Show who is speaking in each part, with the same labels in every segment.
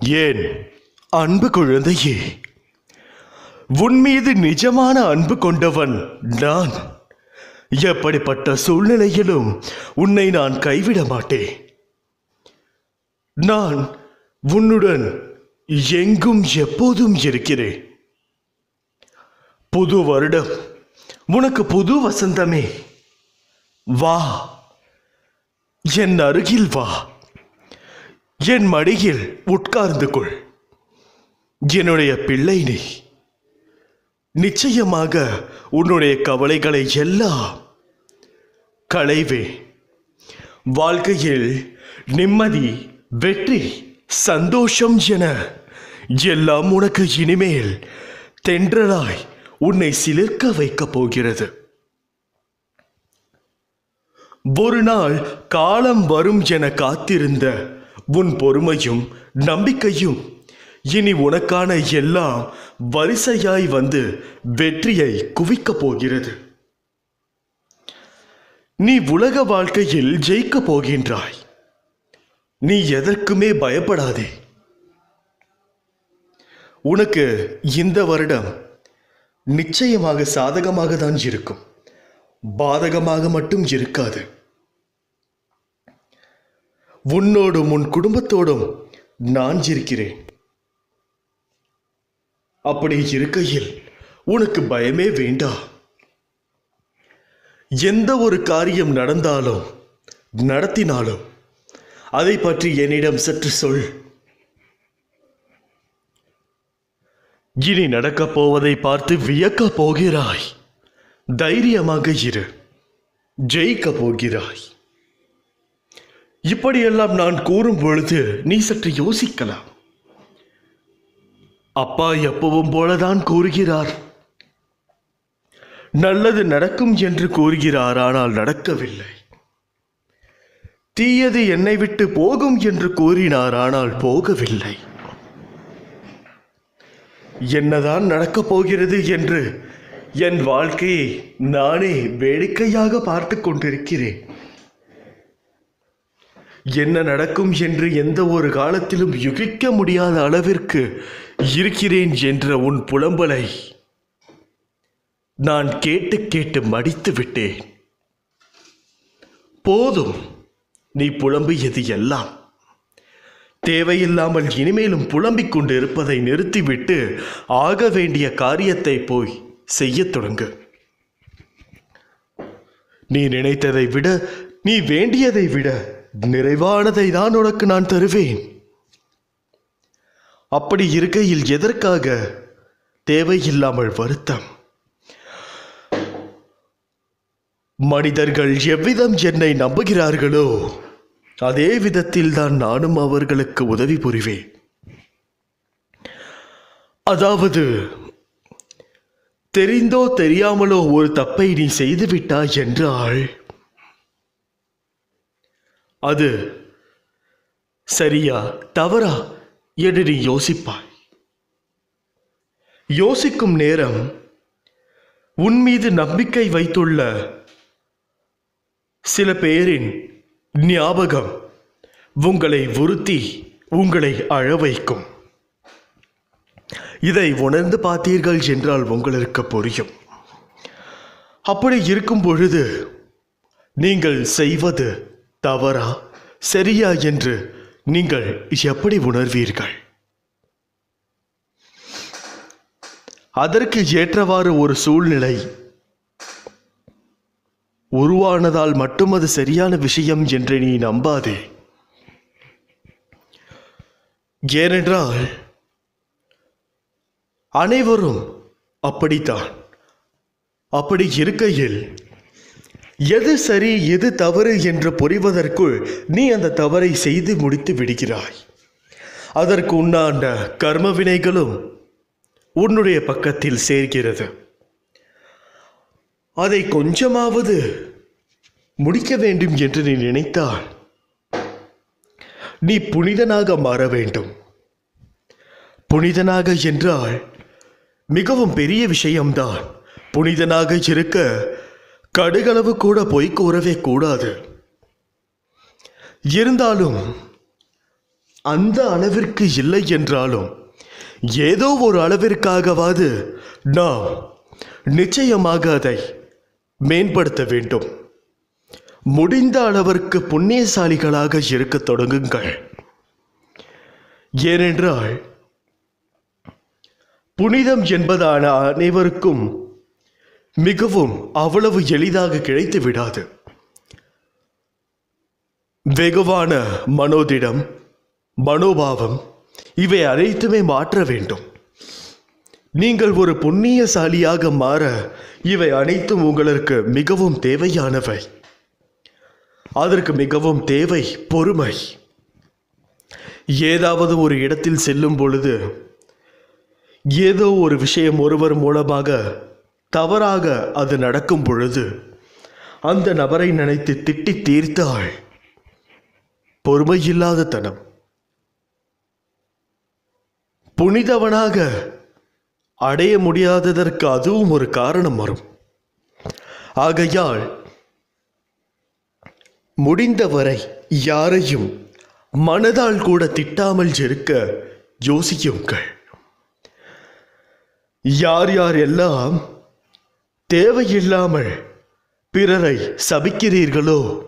Speaker 1: ஏன்? அன்பு குழந்தையே உன் மீது நிஜமான அன்பு கொண்டவன் நான். எப்படிப்பட்ட சூழ்நிலையிலும் உன்னை நான் கைவிட மாட்டேன். நான் உன்னுடன் எங்கும் எப்போதும் இருக்கிறேன். புது வருடம் உனக்கு புது வசந்தமே. வா என் அருகில் வா. என் மடியில் உட்கார்ந்து கொள். என்னுடைய பிள்ளை நீ. நிச்சயமாக உன்னுடைய கவலைகளை எல்லாம் களைவே. வாழ்க்கையில் நிம்மதி வெற்றி சந்தோஷம் என எல்லாம் உனக்கு இனிமேல் தென்றலாய் உன்னை சிலிர்க்க வைக்கப் போகிறது. ஒரு நாள் காலம் வரும் என காத்திருந்த உன் பொறுமையும் நம்பிக்கையும். இனி உனக்கான எல்லாம் வரிசையாய் வந்து வெற்றியை குவிக்கப் போகிறது. நீ உலக வாழ்க்கையில் ஜெயிக்கப் போகின்றாய். நீ எதற்குமே பயப்படாதே. உனக்கு இந்த வருடம் நிச்சயமாக சாதகமாக தான் இருக்கும். பாதகமாக மட்டும் இருக்காது. உன்னோடும் உன் குடும்பத்தோடும் நான் இருக்கிறேன். அப்படி இருக்கையில் உனக்கு பயமே வேண்டாம் எந்த ஒரு காரியம் நடந்தாலும் நடத்தினாலும் அதை பற்றி என்னிடம் சற்று சொல். இனி நடக்கப் போவதை பார்த்து வியக்கப் போகிறாய். தைரியமாக இரு. ஜெயிக்கப் போகிறாய். இப்படியெல்லாம் நான் கூறும் பொழுது நீ சற்று யோசிக்கலாம். அப்பா எப்பவும் போலதான் கூறுகிறார். நல்லது நடக்கும் என்று கூறுகிறார் ஆனால் நடக்கவில்லை. தீயது என்னை விட்டு போகும் என்று கூறினார் ஆனால் போகவில்லை. என்னதான் நடக்கப் போகிறது என்று என் வாழ்க்கையை நானே வேடிக்கையாக பார்த்து கொண்டிருக்கிறேன். என்ன நடக்கும் என்று எந்த ஒரு காலத்திலும் யுகிக்க முடியாத அளவிற்கு இருக்கிறேன் என்ற உன் புலம்பலை நான் கேட்டு கேட்டு மடித்து விட்டேன். போதும் நீ புலம்பியது எல்லாம். தேவையில்லாமல் இனிமேலும் புலம்பிக் கொண்டு இருப்பதை நிறுத்திவிட்டு ஆக வேண்டிய காரியத்தை போய் செய்யத் தொடங்கு. நீ நினைத்ததை விட நீ வேண்டியதை விட நிறைவானதை தான் உனக்கு நான் தருவேன். அப்படி இருக்கையில் எதற்காக தேவையில்லாமல் வருத்தம்? மனிதர்கள் எவ்விதம் என்னை நம்புகிறார்களோ அதே விதத்தில் தான் நானும் அவர்களுக்கு உதவி புரிவேன். அதாவது தெரிந்தோ தெரியாமலோ ஒரு தப்பை நீ செய்துவிட்டாய் என்றால் அது சரியா தவறா என்று நீ யோசிப்பாய். யோசிக்கும் நேரம் உன் மீது நம்பிக்கை வைத்துள்ள சில பேரின் ஞாபகம் உங்களை உறுத்தி உங்களை அழ வைக்கும். இதை உணர்ந்து பார்த்தீர்கள் என்றால் உங்களுக்கு புரியும். அப்படி இருக்கும் பொழுது நீங்கள் செய்வது தவறா? சரியா என்று நீங்கள் எப்படி உணர்வீர்கள்? அதற்கு ஏற்றவாறு ஒரு சூழ்நிலை உருவானதால் மட்டும் அது சரியான விஷயம் என்று நீ நம்பாதே. ஏனென்றால் அனைவரும் அப்படித்தான். அப்படி இருக்கையில் எது சரி எது தவறு என்று புரிவதற்குள் நீ அந்த தவறை செய்து முடித்து விடுகிறாய். அதற்கு உண்டான கர்ம வினைகளும் உன்னுடைய பக்கத்தில் சேர்கிறது. அதை கொஞ்சமாவது முடிக்க வேண்டும் என்று நீ நினைத்தால் நீ புனிதனாக மாற வேண்டும். புனிதனாக என்றால் மிகவும் பெரிய விஷயம்தான். புனிதனாக இருக்க கடுகளவு கூட பொய் கூறவே கூடாது. இருந்தாலும் அந்த அளவிற்கு இல்லை என்றாலும் ஏதோ ஒரு அளவிற்காகவாது நாம் நிச்சயமாக அதை மேம்படுத்த வேண்டும். முடிந்த அளவிற்கு புண்ணியசாலிகளாக இருக்கத் தொடங்குங்கள். ஏனென்றால் புனிதம் என்பதான அனைவருக்கும் மிகவும் அவ்வளவு எளிதாக கிடைத்து விடாது. வெகுவான மனோதிடம் மனோபாவம் இவை அனைத்துமே மாற்ற வேண்டும். நீங்கள் ஒரு புண்ணியசாலியாக மாற இவை அனைத்தும் உங்களுக்கு மிகவும் தேவையானவை. அதற்கு மிகவும் தேவை பொறுமை. ஏதாவது ஒரு இடத்தில் செல்லும் பொழுது ஏதோ ஒரு விஷயம் ஒருவர் மூலமாக தவறாக அது நடக்கும் பொழுது அந்த நபரை நினைத்து திட்டி தீர்த்தாள் பொறுமையில்லாத தனம். புனிதவனாக அடைய முடியாததற்கு அதுவும் ஒரு காரணம் வரும். ஆகையால் முடிந்தவரை யாரையும் மனதால் கூட திட்டாமல் இருக்க யோசியுங்கள். யார் யார் எல்லாம் தேவையில்லாமல் பிறரை சபிக்கிறீர்களோ?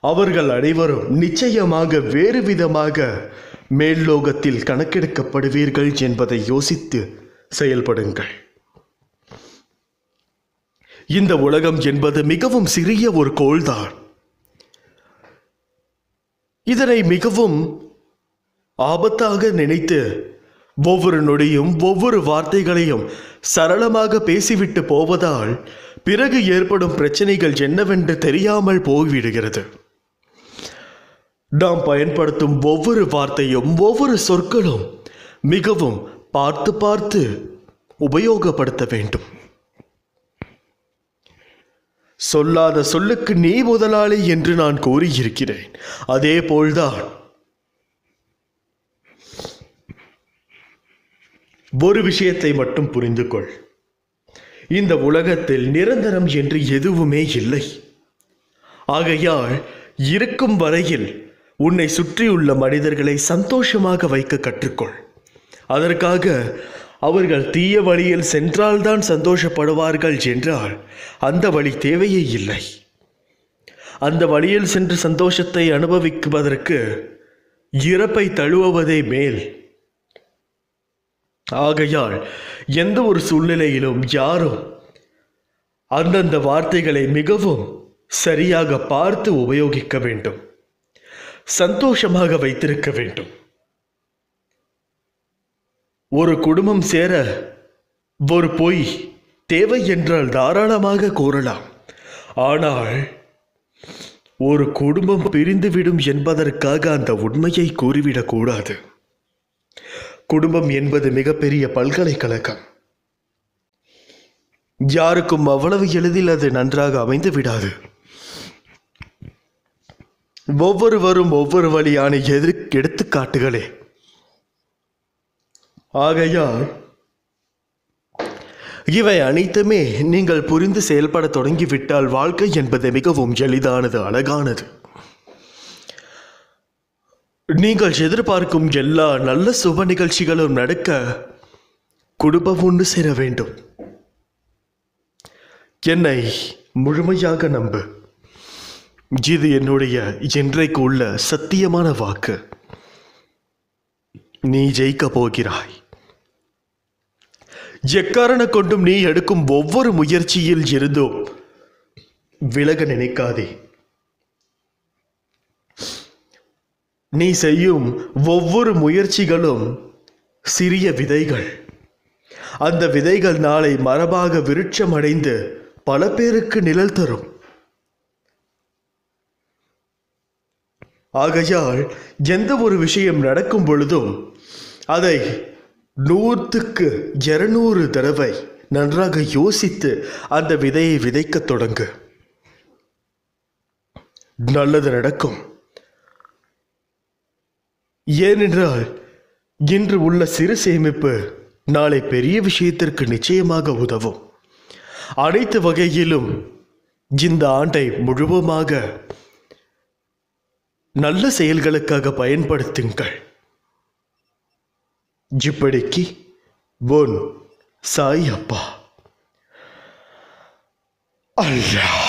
Speaker 1: அவர்கள் அனைவரும் நிச்சயமாக வேறு விதமாக மேல்லோகத்தில் கணக்கெடுக்கப்படுவீர்கள் என்பதை யோசித்து செயல்படுங்கள். இந்த உலகம் என்பது மிகவும் சிறிய ஒரு கோள்தான். இதனை மிகவும் ஆபத்தாக நினைத்து ஒவ்வொரு நொடியும் ஒவ்வொரு வார்த்தைகளையும் சரளமாக பேசிவிட்டு போவதால் பிறகு ஏற்படும் பிரச்சனைகள் என்னவென்று தெரியாமல் போய்விடுகிறது. நாம் பயன்படுத்தும் ஒவ்வொரு வார்த்தையும் ஒவ்வொரு சொற்களும் மிகவும் பார்த்து பார்த்து உபயோகப்படுத்த வேண்டும். சொல்லாத சொல்லுக்கு நீ முதலாளி என்று நான் கூறியிருக்கிறேன். அதே போல்தான் ஒரு விஷயத்தை மட்டும் புரிந்து கொள் இந்த உலகத்தில் நிரந்தரம் என்று எதுவுமே இல்லை. ஆகையால் இருக்கும் வரையில் உன்னை சுற்றியுள்ள மனிதர்களை சந்தோஷமாக வைக்க கற்றுக்கொள். அதற்காக அவர்கள் தீய வழியில் சென்றால்தான் சந்தோஷப்படுவார்கள் என்றால் அந்த வழி தேவையே இல்லை. அந்த வழியில் சென்று சந்தோஷத்தை அனுபவிக்குவதற்கு இறப்பை தழுவுவதே மேல் ஆகையால் எந்த ஒரு சூழ்நிலையிலும் யாரும் அந்தந்த வார்த்தைகளை மிகவும் சரியாக பார்த்து உபயோகிக்க வேண்டும். சந்தோஷமாக வைத்திருக்க வேண்டும். ஒரு குடும்பம் சேர ஒரு பொய் தேவை என்றால் தாராளமாக கூறலாம். ஆனால் ஒரு குடும்பம் பிரிந்துவிடும் என்பதற்காக அந்த உண்மையை கூறிவிடக்கூடாது குடும்பம் என்பது மிகப்பெரிய பல்கலைக்கழகம். யாருக்கும் அவ்வளவு எளிதில் அது நன்றாக அமைந்து விடாது. ஒவ்வொருவரும் ஒவ்வொரு வழியான எதிர் எடுத்துக்காட்டுகளே. ஆகையால் இவை அனைத்துமே நீங்கள் புரிந்து செயல்பட தொடங்கிவிட்டால் வாழ்க்கை என்பது மிகவும் எளிதானது அழகானது. நீங்கள் எதிர்பார்க்கும் எல்லா நல்ல சுப நிகழ்ச்சிகளும் நடக்க குடும்பம் ஒன்று சேர வேண்டும். என்னை முழுமையாக நம்பு. இது என்னுடைய இன்றைக்கு உள்ள சத்தியமான வாக்கு. நீ ஜெயிக்க போகிறாய். எக்காரண கொண்டும் நீ எடுக்கும் ஒவ்வொரு முயற்சியில் இருந்தும் விலக நினைக்காதே. நீ செய்யும் ஒவ்வொரு முயற்சிகளும் சிறிய விதைகள். அந்த விதைகள் நாளை மரபாக விருட்சமடைந்து பல பேருக்கு நிழல் தரும். ஆகையால் எந்த ஒரு விஷயம் நடக்கும் பொழுதும் அதை நூற்றுக்கு இருநூறு தடவை நன்றாக யோசித்து அந்த விதையை விதைக்கத் தொடங்கு. நல்லது நடக்கும். ஏனென்றால் இன்று உள்ள சிறு சேமிப்பு நாளை பெரிய விஷயத்திற்கு நிச்சயமாக உதவும். அனைத்து வகையிலும் இந்த ஆண்டை முழுவதுமாக நல்ல செயல்களுக்காக பயன்படுத்துங்கள். இப்படிக்கு பொன் சாய் அப்பா. அல்லா